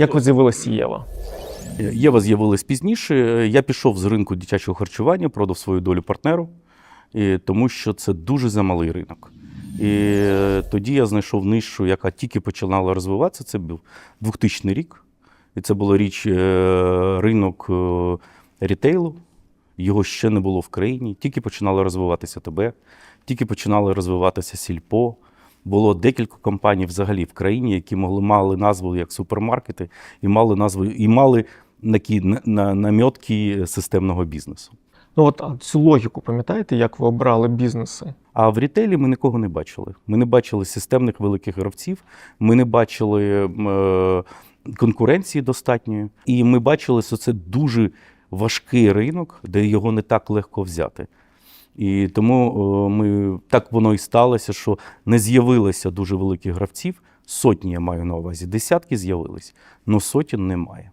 Як з'явилася Єва? Єва з'явилась пізніше. Я пішов з ринку дитячого харчування, продав свою долю партнеру, і, тому що це дуже замалий ринок. І е, тоді я знайшов нишу, яка тільки починала розвиватися. Це був 2000 рік. І це була річ е, ринок е, рітейлу. Його ще не було в країні. Тільки починало розвиватися ТБ, тільки починало розвиватися Сільпо. Було декілька компаній взагалі в країні, які могли мали назву як супермаркети, і мали назву, і мали намітки системного бізнесу. Ну от цю логіку пам'ятаєте, як ви обрали бізнеси? А в рітейлі ми нікого не бачили. Ми не бачили системних великих гравців, ми не бачили е, конкуренції достатньої. І ми бачили, що це дуже важкий ринок, де його не так легко взяти. І тому е, ми так воно і сталося, що не з'явилося дуже великих гравців. Сотні я маю на увазі, десятки з'явились, але сотень немає.